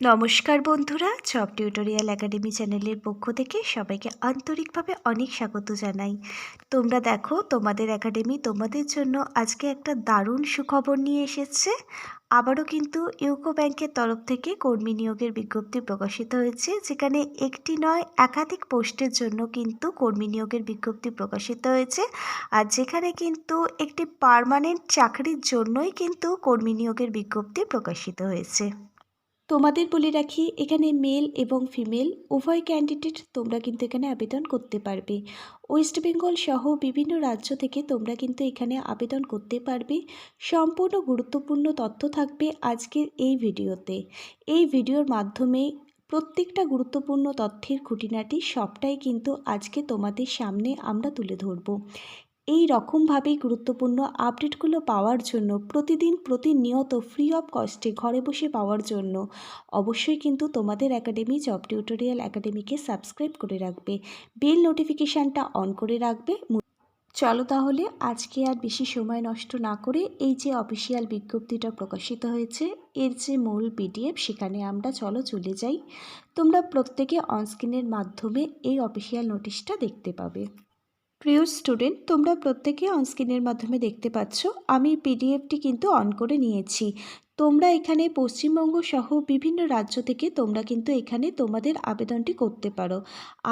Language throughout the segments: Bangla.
নমস্কার বন্ধুরা, জব টিউটোরিয়াল একাডেমি চ্যানেলের পক্ষ থেকে সবাইকে আন্তরিকভাবে অনেক স্বাগত জানাই। তোমরা দেখো, তোমাদের একাডেমি তোমাদের জন্য আজকে একটা দারুণ সুখবর নিয়ে এসেছে। আবারও কিন্তু ইউকো ব্যাংকের তরফ থেকে কর্মী নিয়োগের বিজ্ঞপ্তি প্রকাশিত হয়েছে, যেখানে একটি নয়, একাধিক পোস্টের জন্য কিন্তু কর্মী নিয়োগের বিজ্ঞপ্তি প্রকাশিত হয়েছে। আর যেখানে কিন্তু একটি পার্মানেন্ট চাকরির জন্যই কিন্তু কর্মী নিয়োগের বিজ্ঞপ্তি প্রকাশিত হয়েছে। তোমাদের বলে রাখি, এখানে মেল এবং ফিমেল উভয় ক্যান্ডিডেট তোমরা কিন্তু এখানে আবেদন করতে পারবে। ওয়েস্ট বেঙ্গল সহ বিভিন্ন রাজ্য থেকে তোমরা কিন্তু এখানে আবেদন করতে পারবে। সম্পূর্ণ গুরুত্বপূর্ণ তথ্য থাকবে আজকের এই ভিডিওতে। এই ভিডিওর মাধ্যমে প্রত্যেকটা গুরুত্বপূর্ণ তথ্যের খুঁটিনাটি সবটাই কিন্তু আজকে তোমাদের সামনে আমরা তুলে ধরব। এই রকমভাবেই গুরুত্বপূর্ণ আপডেটগুলো পাওয়ার জন্য প্রতিদিন প্রতিনিয়ত ফ্রি অফ কস্টে ঘরে বসে পাওয়ার জন্য। অবশ্যই কিন্তু তোমাদের একাডেমি জব টিউটোরিয়াল একাডেমিকে সাবস্ক্রাইব করে রাখবে। বেল নোটিফিকেশানটা অন করে রাখবে। চলো তাহলে আজকে আর বেশি সময় নষ্ট না করে এই যে অফিসিয়াল বিজ্ঞপ্তিটা প্রকাশিত হয়েছে, এর যে মূল পিডিএফ সেখানে আমরা চলো চলে যাই। তোমরা প্রত্যেকে অনস্ক্রিনের মাধ্যমে এই অফিসিয়াল নোটিশটা দেখতে পাবে। প্রিয় স্টুডেন্ট, তোমরা প্রত্যেকে অনস্ক্রিনের মাধ্যমে দেখতে পাচ্ছ, আমি পিডিএফটি কিন্তু অন করে নিয়েছি। তোমরা এখানে পশ্চিমবঙ্গ সহ বিভিন্ন রাজ্য থেকে তোমরা কিন্তু এখানে তোমাদের আবেদনটি করতে পারো।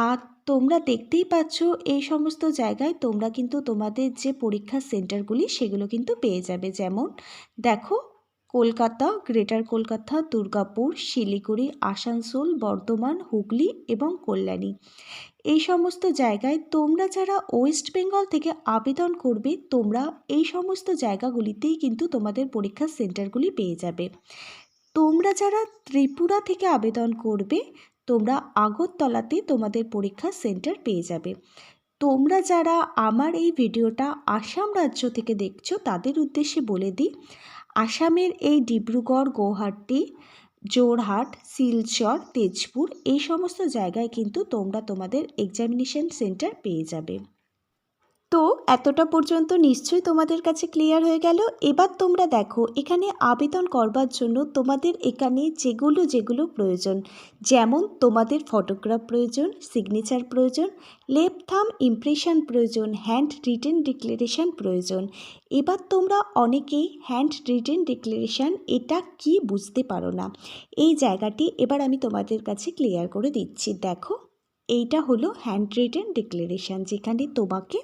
আর তোমরা দেখতেই পাচ্ছ, এই সমস্ত জায়গায় তোমরা কিন্তু তোমাদের যে পরীক্ষার সেন্টারগুলি, সেগুলো কিন্তু পেয়ে যাবে। যেমন, দেখো, কলকাতা, গ্রেটার কলকাতা, দুর্গাপুর, শিলিগুড়ি, আসানসোল, বর্ধমান, হুগলি এবং কল্যাণী। এই সমস্ত জায়গায় তোমরা যারা ওয়েস্ট বেঙ্গল থেকে আবেদন করবে, তোমরা এই সমস্ত জায়গাগুলিতেই কিন্তু তোমাদের পরীক্ষার সেন্টারগুলি পেয়ে যাবে। তোমরা যারা ত্রিপুরা থেকে আবেদন করবে, তোমরা আগরতলাতে তোমাদের পরীক্ষার সেন্টার পেয়ে যাবে। তোমরা যারা আমার এই ভিডিওটা আসাম রাজ্য থেকে দেখছ, তাদের উদ্দেশ্যে বলে দিই, আসামের এই ডিব্রুগড়, গৌহাটি জোরহাট শিলচর তেজপুর এই সমস্ত জায়গায় কিন্তু তোমরা তোমাদের এক্সামিনেশন সেন্টার পেয়ে যাবে। তো এতটা পর্যন্ত নিশ্চয়ই তোমাদের কাছে ক্লিয়ার হয়ে গেল। এবার তোমরা দেখো, এখানে আবেদন করবার জন্য তোমাদের এখানে যেগুলো যেগুলো প্রয়োজন। যেমন তোমাদের ফটোগ্রাফ প্রয়োজন সিগনেচার প্রয়োজন লেফট থাম ইমপ্রেশন প্রয়োজন হ্যান্ড রিটেন ডিক্লারেশন প্রয়োজন। এবার তোমরা অনেকেই হ্যান্ড রিটেন ডিক্লারেশন এটা কি বুঝতে পারো না। এই জায়গাটি এবার আমি তোমাদের কাছে ক্লিয়ার করে দিচ্ছি। দেখো এইটা হলো হ্যান্ড রিটেন ডিক্লারেশান যেখানে তোমাকে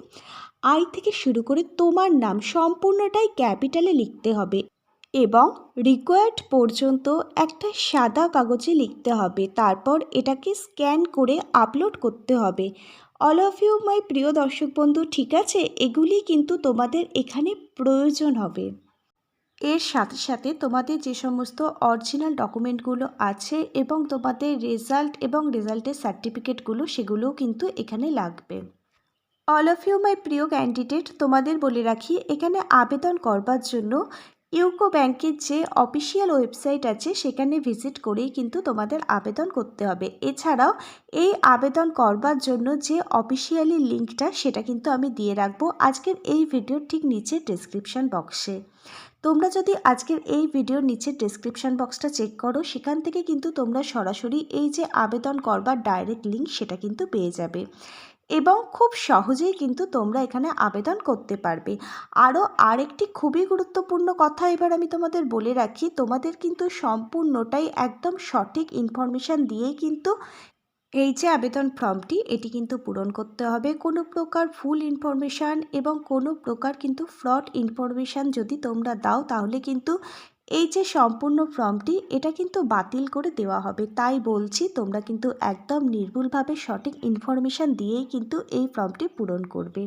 আই থেকে শুরু করে তোমার নাম সম্পূর্ণটাই ক্যাপিটালে লিখতে হবে এবং রিকোয়ার্ড পর্যন্ত একটা সাদা কাগজে লিখতে হবে। তারপর এটাকে স্ক্যান করে আপলোড করতে হবে। অল অফ ইউ মাই প্রিয় দর্শক বন্ধু, ঠিক আছে? এগুলি কিন্তু তোমাদের এখানে প্রয়োজন হবে। এর সাথে সাথে তোমাদের যে সমস্ত অরিজিনাল ডকুমেন্টগুলো আছে এবং তোমাদের রেজাল্ট এবং রেজাল্টের সার্টিফিকেটগুলো সেগুলোও কিন্তু এখানে লাগবে। অল অফ ইউ মাই প্রিয় ক্যান্ডিডেট তোমাদের বলে রাখি, এখানে আবেদন করবার জন্য ইউকো ব্যাংকের যে অফিসিয়াল ওয়েবসাইট আছে, সেখানে ভিজিট করেই কিন্তু তোমাদের আবেদন করতে হবে। এছাড়াও এই আবেদন করবার জন্য যে অফিসিয়ালি লিঙ্কটা সেটা কিন্তু আমি দিয়ে রাখব। আজকের এই ভিডিওর ঠিক নিচে ডিসক্রিপশান বক্সে তোমরা যদি আজকের এই ভিডিওর নিচে ডিসক্রিপশান বক্সটা চেক করো, সেখান থেকে কিন্তু তোমরা সরাসরি এই যে আবেদন করবার ডাইরেক্ট লিঙ্ক সেটা কিন্তু পেয়ে যাবে। এবং খুব সহজেই কিন্তু তোমরা এখানে আবেদন করতে পারবে। আরও আরেকটি খুবই গুরুত্বপূর্ণ কথা এবার আমি তোমাদের বলে রাখি, তোমাদের কিন্তু সম্পূর্ণটাই একদম সঠিক ইনফরমেশান দিয়েই কিন্তু এই যে আবেদন ফর্মটি, এটি কিন্তু পূরণ করতে হবে। কোনো প্রকার ফুল ইনফরমেশান এবং কোনো প্রকার কিন্তু ফ্রড ইনফরমেশান যদি তোমরা দাও, তাহলে কিন্তু এই যে সম্পূর্ণ ফর্মটি, এটা কিন্তু বাতিল করে দেওয়া হবে। তাই বলছি, তোমরা কিন্তু একদম নির্ভুলভাবে সঠিক ইনফরমেশান দিয়েই কিন্তু এই ফর্মটি পূরণ করবে।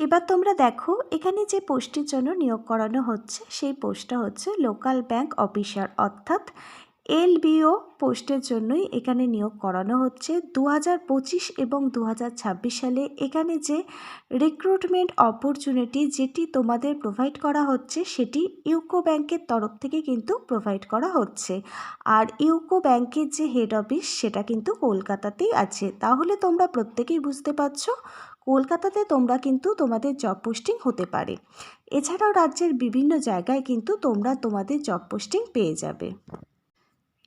এবার তোমরা দেখো, এখানে যে পোস্টের জন্য নিয়োগ করানো হচ্ছে, সেই পোস্টটা হচ্ছে লোকাল ব্যাংক অফিসার অর্থাৎ এলবিও পোস্টের জন্যই এখানে নিয়োগ করানো হচ্ছে। দু এবং দু হাজার ছাব্বিশ সালে এখানে যে রিক্রুটমেন্ট অপরচুনিটি যেটি তোমাদের প্রোভাইড করা হচ্ছে, সেটি ইউকো ব্যাংকের তরফ থেকে কিন্তু প্রোভাইড করা হচ্ছে। আর ইউকো ব্যাংকের যে হেড অফিস সেটা কিন্তু কলকাতাতেই আছে। তাহলে তোমরা প্রত্যেকেই বুঝতে পারছ, কলকাতাতে তোমরা কিন্তু তোমাদের জব পোস্টিং হতে পারে। এছাড়াও রাজ্যের বিভিন্ন জায়গায় কিন্তু তোমরা তোমাদের জব পোস্টিং পেয়ে যাবে।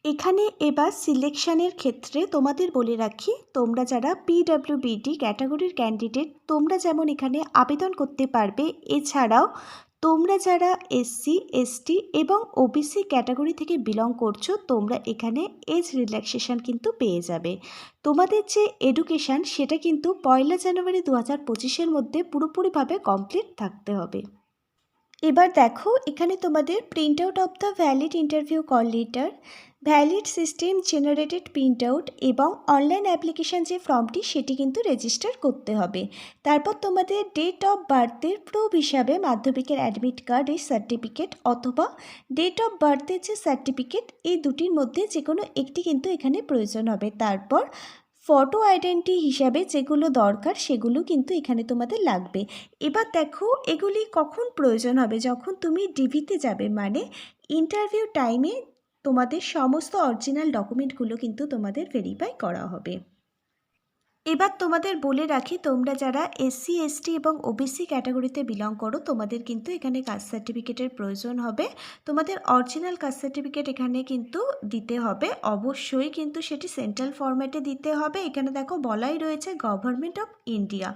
এখানে এবার সিলেকশানের ক্ষেত্রে তোমাদের বলে রাখি, তোমরা যারা পিডাব্লিউবিডি ক্যাটাগরির ক্যান্ডিডেট তোমরা যেমন এখানে আবেদন করতে পারবে। এছাড়াও তোমরা যারা এসসি এসটি এবং ওবিসি ক্যাটাগরি থেকে বিলং করছ, তোমরা এখানে এজ রিল্যাক্সেশন কিন্তু পেয়ে যাবে। তোমাদের যে এডুকেশান সেটা কিন্তু পয়লা জানুয়ারি দু হাজার পঁচিশের মধ্যে পুরোপুরিভাবে কমপ্লিট থাকতে হবে। এবার দেখো, এখানে তোমাদের print out of the valid interview call letter valid system generated print out এবং অনলাইন অ্যাপ্লিকেশান যে ফর্মটি, সেটি কিন্তু রেজিস্টার করতে হবে। তারপর তোমাদের ডেট অফ বার্থের প্রুফ হিসাবে মাধ্যমিকের অ্যাডমিট কার্ড এই সার্টিফিকেট অথবা ডেট অফ বার্থের যে সার্টিফিকেট এই দুটির মধ্যে যে কোনো একটি কিন্তু এখানে প্রয়োজন হবে। তারপর ফটো আইডেন্টি হিসাবে যেগুলো দরকার, সেগুলো কিন্তু এখানে তোমাদের লাগবে। এবার দেখো, এগুলি কখন প্রয়োজন হবে? যখন তুমি ডিভিতে যাবে মানে ইন্টারভিউ টাইমে তোমাদের সমস্ত অরিজিনাল ডকুমেন্টগুলো কিন্তু তোমাদের ভেরিফাই করা হবে। এবার তোমাদের বলে রাখি, তোমরা যারা এসসি এসটি এবং ওবিসি ক্যাটাগরিতে বিলং করো, তোমাদের কিন্তু এখানে কাস্ট সার্টিফিকেটের প্রয়োজন হবে। তোমাদের অরিজিনাল কাস্ট সার্টিফিকেট এখানে কিন্তু দিতে হবে। অবশ্যই কিন্তু সেটি সেন্ট্রাল ফরম্যাটে দিতে হবে। এখানে দেখো বলাই রয়েছে গভর্নমেন্ট অফ ইন্ডিয়া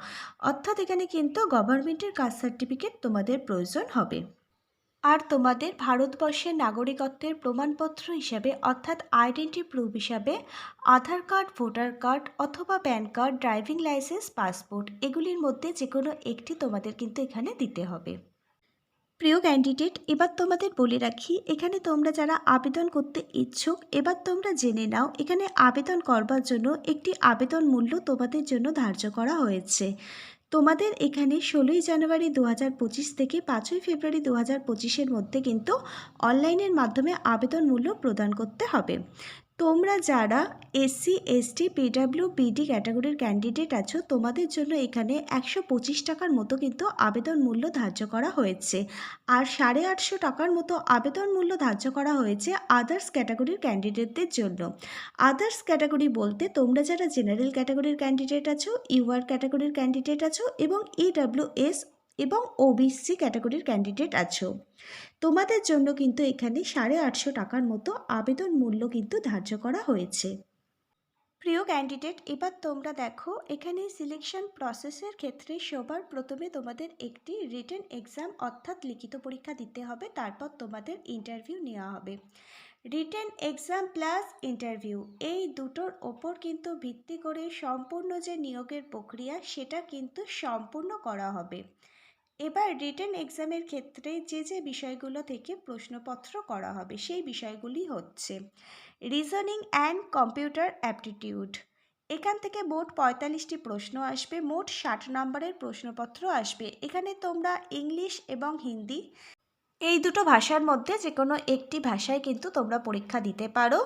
অর্থাৎ এখানে কিন্তু গভর্নমেন্টের কাস্ট সার্টিফিকেট তোমাদের প্রয়োজন হবে। আর তোমাদের ভারতবর্ষের নাগরিকত্বের প্রমাণপত্র হিসাবে, অর্থাৎ আইডেন্টি প্রুফ হিসাবে, আধার কার্ড, ভোটার কার্ড অথবা PAN card driving licence passport এগুলির মধ্যে যে কোনো একটি তোমাদের কিন্তু এখানে দিতে হবে। প্রিয় ক্যান্ডিডেট এবার তোমাদের বলে রাখি, এখানে তোমরা যারা আবেদন করতে ইচ্ছুক, এবার তোমরা জেনে নাও, এখানে আবেদন করবার জন্য একটি আবেদন মূল্য তোমাদের জন্য ধার্য করা হয়েছে। তোমাদের এখানে ষোলোই জানুয়ারি দু হাজার পঁচিশ থেকে পাঁচই ফেব্রুয়ারি দু হাজার পঁচিশের মধ্যে কিন্তু অনলাইনের মাধ্যমে আবেদন মূল্য প্রদান করতে হবে। তোমরা যারা এসসি এসটি পিডাব্লিউ পিডি ক্যাটাগরির ক্যান্ডিডেট আছো, তোমাদের জন্য এখানে একশো পঁচিশ টাকার মতো কিন্তু আবেদন মূল্য ধার্য করা হয়েছে। আর সাড়ে আটশো টাকার মতো আবেদন মূল্য ধার্য করা হয়েছে আদার্স ক্যাটাগরির ক্যান্ডিডেটদের জন্য। আদার্স ক্যাটাগরি বলতে তোমরা যারা জেনারেল ক্যাটাগরির ক্যান্ডিডেট আছো ইউআর ক্যাটাগরির ক্যান্ডিডেট আছো এবং ইডাব্লিউএস এবং ওবিসি ক্যাটাগরির ক্যান্ডিডেট আছো। তোমাদের জন্য কিন্তু এখানে সাড়ে আটশো টাকার মতো আবেদন মূল্য কিন্তু ধার্য করা হয়েছে। প্রিয় ক্যান্ডিডেট এবার তোমরা দেখো, এখানে সিলেকশন প্রসেসের ক্ষেত্রে সবার প্রথমে তোমাদের একটি রিটেন এক্সাম অর্থাৎ লিখিত পরীক্ষা দিতে হবে, তারপর তোমাদের ইন্টারভিউ নেওয়া হবে। রিটেন এক্সাম প্লাস ইন্টারভিউ এই দুটোর ওপর কিন্তু ভিত্তি করে সম্পূর্ণ যে নিয়োগের প্রক্রিয়া, সেটা কিন্তু সম্পূর্ণ করা হবে। এবার রিটেন এক্সামের ক্ষেত্রে যে যে বিষয়গুলো থেকে প্রশ্নপত্র করা হবে, সেই বিষয়গুলি হচ্ছে রিজনিং অ্যান্ড কম্পিউটার অ্যাপটিটিউড এখান থেকে মোট পঁয়তাল্লিশটি প্রশ্ন আসবে, মোট ষাট নম্বরের প্রশ্নপত্র আসবে। এখানে তোমরা ইংলিশ এবং হিন্দি, এই দুটো ভাষার মধ্যে যে কোনো একটি ভাষায় কিন্তু তোমরা পরীক্ষা দিতে পারো।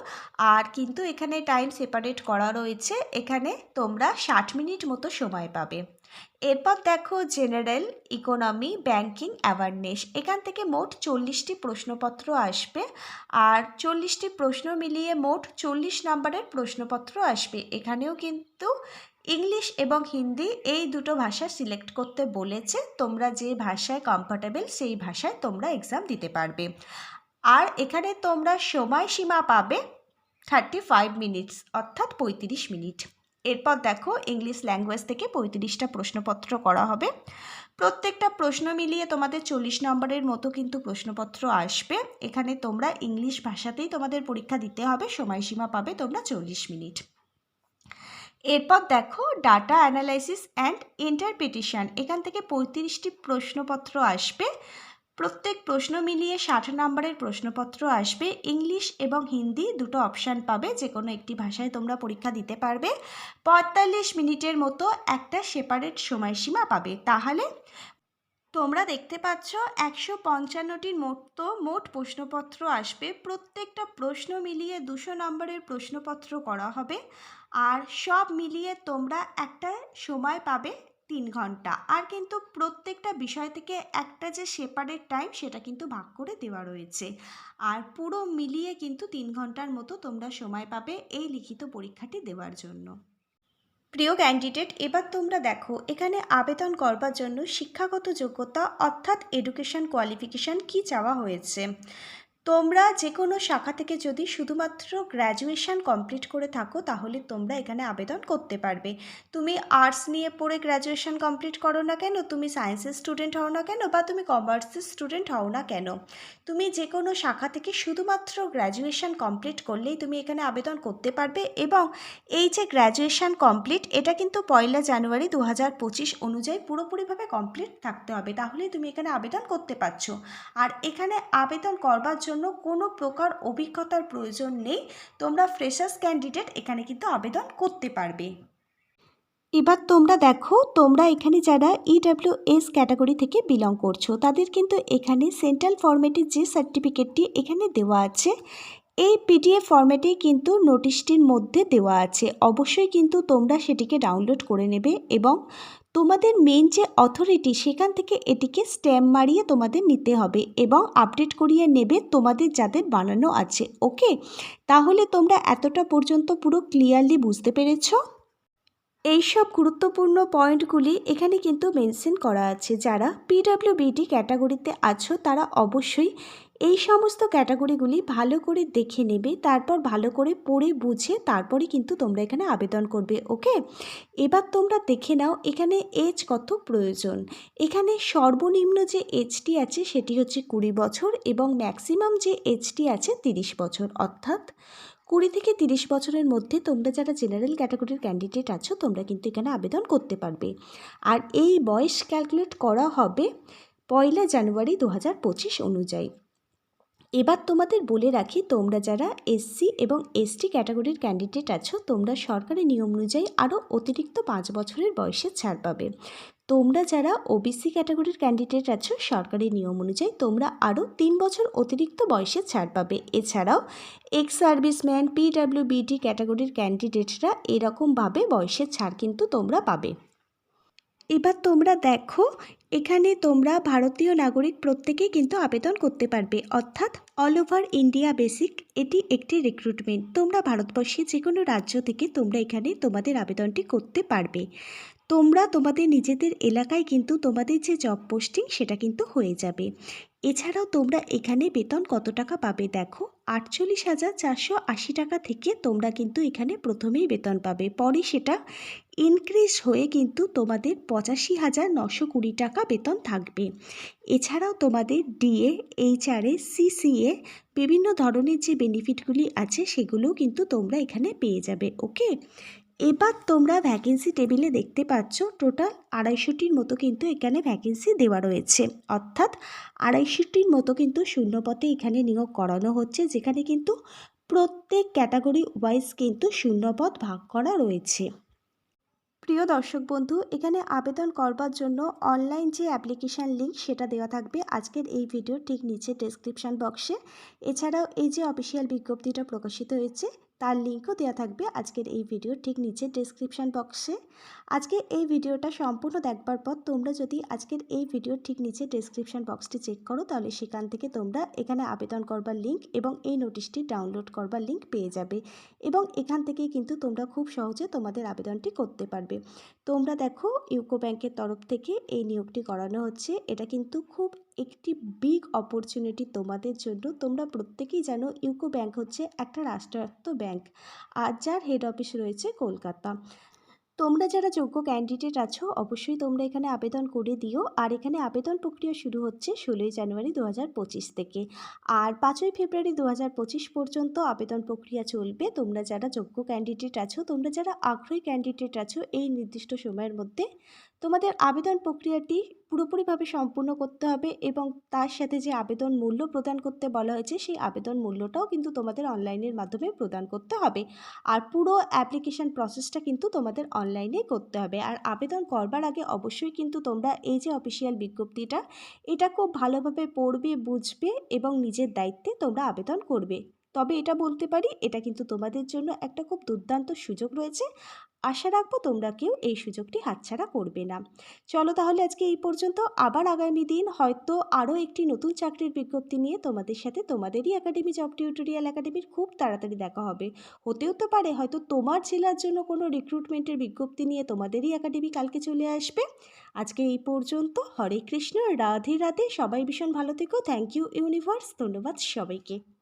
আর কিন্তু এখানে টাইম সেপারেট করা রয়েছে, এখানে তোমরা ষাট মিনিট মতো সময় পাবে। এরপর দেখো জেনারেল ইকোনমি ব্যাংকিং অ্যাওয়ারনেস এখান থেকে মোট চল্লিশটি প্রশ্নপত্র আসবে। আর চল্লিশটি প্রশ্ন মিলিয়ে মোট চল্লিশ নাম্বারের প্রশ্নপত্র আসবে। এখানেও কিন্তু ইংলিশ এবং হিন্দি এই দুটো ভাষা সিলেক্ট করতে বলেছে। তোমরা যে ভাষায় কমফর্টেবল সেই ভাষায় তোমরা এক্সাম দিতে পারবে। আর এখানে তোমরা সময়সীমা পাবে থার্টি ফাইভ মিনিটস অর্থাৎ পঁয়ত্রিশ মিনিট। এরপর দেখো ইংলিশ ল্যাঙ্গুয়েজ থেকে পঁয়ত্রিশটা প্রশ্নপত্র করা হবে। প্রত্যেকটা প্রশ্ন মিলিয়ে তোমাদের চল্লিশ নম্বরের মতো কিন্তু প্রশ্নপত্র আসবে। এখানে তোমরা ইংলিশ ভাষাতেই তোমাদের পরীক্ষা দিতে হবে, সময়সীমা পাবে তোমরা চল্লিশ মিনিট। এরপর দেখো ডাটা অ্যানালাইসিস অ্যান্ড ইন্টারপ্রিটেশন এখান থেকে পঁয়ত্রিশটি প্রশ্নপত্র আসবে। প্রত্যেক প্রশ্ন মিলিয়ে ষাট নম্বরের প্রশ্নপত্র আসবে। ইংলিশ এবং হিন্দি দুটো অপশান পাবে যে কোনো একটি ভাষায় তোমরা পরীক্ষা দিতে পারবে। পঁয়তাল্লিশ মিনিটের মতো একটা সেপারেট সময়সীমা পাবে। তাহলে তোমরা দেখতে পাচ্ছ একশো পঞ্চান্নটির মতো মোট প্রশ্নপত্র আসবে। প্রত্যেকটা প্রশ্ন মিলিয়ে দুশো নম্বরের প্রশ্নপত্র করা হবে। আর সব মিলিয়ে তোমরা একটা সময় পাবে তিন ঘণ্টা। আর কিন্তু প্রত্যেকটা বিষয় থেকে একটা যে সেপারেট টাইম সেটা কিন্তু ভাগ করে দেওয়া রয়েছে। আর পুরো মিলিয়ে কিন্তু তিন ঘণ্টার মতো তোমরা সময় পাবে এই লিখিত পরীক্ষাটি দেওয়ার জন্য। প্রিয় ক্যান্ডিডেট এবার তোমরা দেখো, এখানে আবেদন করবার জন্য শিক্ষাগত যোগ্যতা অর্থাৎ এডুকেশন কোয়ালিফিকেশান কি চাওয়া হয়েছে? তোমরা যে কোনো শাখা থেকে যদি শুধুমাত্র গ্র্যাজুয়েশন কমপ্লিট করে থাকো, তাহলে তোমরা এখানে আবেদন করতে পারবে। তুমি আর্টস নিয়ে পড়ে গ্র্যাজুয়েশন কমপ্লিট করো না কেন? তুমি সায়েন্সের স্টুডেন্ট হও না কেন? বা তুমি কমার্সের স্টুডেন্ট হও না কেন? তুমি যে কোনো শাখা থেকে শুধুমাত্র গ্র্যাজুয়েশন কমপ্লিট করলেই তুমি এখানে আবেদন করতে পারবে এবং এই যে গ্র্যাজুয়েশন কমপ্লিট এটা কিন্তু পয়লা জানুয়ারি দু হাজার পঁচিশ অনুযায়ী পুরোপুরিভাবে কমপ্লিট থাকতে হবে। তাহলেই তুমি এখানে আবেদন করতে পারছ। আর এখানে আবেদন করবার জন্য কোনো প্রকার অভিজ্ঞতার প্রয়োজন নেই। তোমরা ফ্রেশার্স ক্যান্ডিডেট এখানে কিন্তু আবেদন করতে পারবে। এবার তোমরা দেখো, তোমরা এখানে যারা ইডাব্লিউ এস ক্যাটাগরি থেকে বিলং করছ, তাদের কিন্তু এখানে সেন্ট্রাল ফরম্যাটের যে সার্টিফিকেটটি এখানে দেওয়া আছে, এই পিডিএফ ফরম্যাটেই কিন্তু নোটিশটির মধ্যে দেওয়া আছে। অবশ্যই কিন্তু তোমরা সেটিকে ডাউনলোড করে নেবে এবং তোমাদের মেন যে অথরিটি সেখান থেকে এটিকে স্ট্যাম্প মারিয়ে তোমাদের নিতে হবে এবং আপডেট করিয়ে নেবে তোমাদের যাদের বানানো আছে ওকে তাহলে তোমরা এতটা পর্যন্ত পুরো ক্লিয়ারলি বুঝতে পেরেছ? এইসব গুরুত্বপূর্ণ পয়েন্টগুলি এখানে কিন্তু মেনশন করা আছে। যারা পিডাব্লিউবিডি ক্যাটাগরিতে আছো, তারা অবশ্যই এই সমস্ত ক্যাটাগরিগুলি ভালো করে দেখে নেবে, তারপর ভালো করে পড়ে বুঝে তারপরে কিন্তু তোমরা এখানে আবেদন করবে, ওকে? এবার তোমরা দেখে নাও এখানে এজ কত প্রয়োজন। এখানে সর্বনিম্ন যে এজটি আছে সেটি হচ্ছে কুড়ি বছর এবং ম্যাক্সিমাম যে এজটি আছে তিরিশ বছর। অর্থাৎ কুড়ি থেকে তিরিশ বছরের মধ্যে তোমরা যারা জেনারেল ক্যাটাগরির ক্যান্ডিডেট আছো, তোমরা কিন্তু এখানে আবেদন করতে পারবে। আর এই বয়স ক্যালকুলেট করা হবে পয়লা জানুয়ারি দু হাজার পঁচিশ অনুযায়ী। এবার তোমাদের বলে রাখি, তোমরা যারা এসসি এবং এসটি ক্যাটাগরির ক্যান্ডিডেট আছো, তোমরা সরকারি নিয়ম অনুযায়ী আরও অতিরিক্ত পাঁচ বছরের বয়সে ছাড় পাবে। তোমরা যারা ওবিসি ক্যাটাগরির ক্যান্ডিডেট আছো সরকারি নিয়ম অনুযায়ী তোমরা আরও তিন বছর অতিরিক্ত বয়সে ছাড় পাবে। এছাড়াও এক্স সার্ভিসম্যান পিডাব্লিউবিডি ক্যাটাগরির ক্যান্ডিডেটরা এরকমভাবে বয়সের ছাড় কিন্তু তোমরা পাবে। এবার তোমরা দেখো এখানে তোমরা ভারতীয় নাগরিক প্রত্যেকেই কিন্তু আবেদন করতে পারবে। অর্থাৎ অল ওভার ইন্ডিয়া বেসিক এটি একটি রিক্রুটমেন্ট তোমরা ভারতবর্ষে যে কোনো রাজ্য থেকে তোমরা এখানে তোমাদের আবেদনটি করতে পারবে। তোমরা তোমাদের নিজেদের এলাকায় কিন্তু তোমাদের যে জব পোস্টিং সেটা কিন্তু হয়ে যাবে। এছাড়াও তোমরা এখানে বেতন কত টাকা পাবে দেখো? আটচল্লিশ হাজার চারশো আশি টাকা থেকে তোমরা কিন্তু এখানে প্রথমেই বেতন পাবে। পরে সেটা ইনক্রিজ হয়ে কিন্তু তোমাদের পঁচাশি হাজার নশো কুড়ি টাকা বেতন থাকবে। এছাড়াও তোমাদের ডিএ এইচআরএ সিসিএ বিভিন্ন ধরনের যে বেনিফিটগুলি আছে সেগুলোও কিন্তু তোমরা এখানে পেয়ে যাবে ওকে এবার তোমরা ভ্যাকেন্সি টেবিলে দেখতে পাচ্ছ টোটাল আড়াইশোটির মতো কিন্তু এখানে ভ্যাকেন্সি দেওয়া রয়েছে। অর্থাৎ আড়াইশোটির মতো কিন্তু শূন্যপথে এখানে নিয়োগ করানো হচ্ছে, যেখানে কিন্তু প্রত্যেক ক্যাটাগরি ওয়াইজ কিন্তু শূন্যপদ ভাগ করা রয়েছে। প্রিয় দর্শক বন্ধু, এখানে আবেদন করবার জন্য অনলাইন যে অ্যাপ্লিকেশান লিঙ্ক সেটা দেওয়া থাকবে আজকের এই ভিডিও ঠিক নিচে ডেসক্রিপশান বক্সে এছাড়াও এই যে অফিসিয়াল বিজ্ঞপ্তিটা প্রকাশিত হয়েছে তার লিঙ্কও দেওয়া থাকবে আজকের এই ভিডিও ঠিক নিচে ডিসক্রিপশান বক্সে আজকে এই ভিডিওটা সম্পূর্ণ দেখবার পর তোমরা যদি আজকের এই ভিডিও ঠিক নিচে ডিসক্রিপশান বক্সটি চেক করো, তাহলে সেখান থেকে তোমরা এখানে আবেদন করবার লিঙ্ক এবং এই নোটিশটি ডাউনলোড করবার লিঙ্ক পেয়ে যাবে। এবং এখান থেকেই কিন্তু তোমরা খুব সহজে তোমাদের আবেদনটি করতে পারবে। তোমরা দেখো ইউকো ব্যাংকের তরফ থেকে এই নিয়োগটি করানো হচ্ছে। এটা কিন্তু খুব একটি বিগ অপরচুনিটি তোমাদের জন্য। তোমরা প্রত্যেকেই জানো ইউকো ব্যাংক হচ্ছে একটা রাষ্ট্রায়ত্ত ব্যাংক। আর যার হেড অফিস রয়েছে কলকাতা। তোমরা যারা যোগ্য ক্যান্ডিডেট আছো, অবশ্যই তোমরা এখানে আবেদন করে দিও। আর এখানে আবেদন প্রক্রিয়া শুরু হচ্ছে ষোলোই জানুয়ারি দু হাজার পঁচিশ থেকে। আর পাঁচই ফেব্রুয়ারি দু হাজার পঁচিশ পর্যন্ত আবেদন প্রক্রিয়া চলবে। তোমরা যারা যোগ্য ক্যান্ডিডেট আছো, তোমরা যারা আগ্রহী ক্যান্ডিডেট আছো, এই নির্দিষ্ট সময়ের মধ্যে তোমাদের আবেদন প্রক্রিয়াটি পুরোপুরিভাবে সম্পূর্ণ করতে হবে এবং তার সাথে যে আবেদন মূল্য প্রদান করতে বলা হয়েছে, সেই আবেদন মূল্যটাও কিন্তু তোমাদের অনলাইনের মাধ্যমে প্রদান করতে হবে। আর পুরো অ্যাপ্লিকেশান প্রসেসটা কিন্তু তোমাদের অনলাইনে করতে হবে। আর আবেদন করবার আগে অবশ্যই কিন্তু তোমরা এই যে অফিসিয়াল বিজ্ঞপ্তিটা, এটা খুব ভালোভাবে পড়বে, বুঝবে এবং নিজের দায়িত্বে তোমরা আবেদন করবে। তবে এটা বলতে পারি, এটা কিন্তু তোমাদের জন্য একটা খুব দুর্দান্ত সুযোগ রয়েছে। আশা রাখব তোমরা কেউ এই সুযোগটি হাতছাড়া করবে না। চলো তাহলে আজকে এই পর্যন্ত। আবার আগামী দিন হয়তো আরও একটি নতুন চাকরির বিজ্ঞপ্তি নিয়ে তোমাদের সাথে তোমাদেরই একাডেমি জব টিউটোরিয়াল একাডেমির খুব তাড়াতাড়ি দেখা হবে। হতেও তো পারে হয়তো তোমার জেলার জন্য কোনো রিক্রুটমেন্টের বিজ্ঞপ্তি নিয়ে তোমাদেরই একাডেমি কালকে চলে আসবে। আজকে এই পর্যন্ত। হরে কৃষ্ণ, রাধে রাধে। সবাই ভীষণ ভালো থেকো। থ্যাংক ইউ ইউনিভার্স ধন্যবাদ সবাইকে।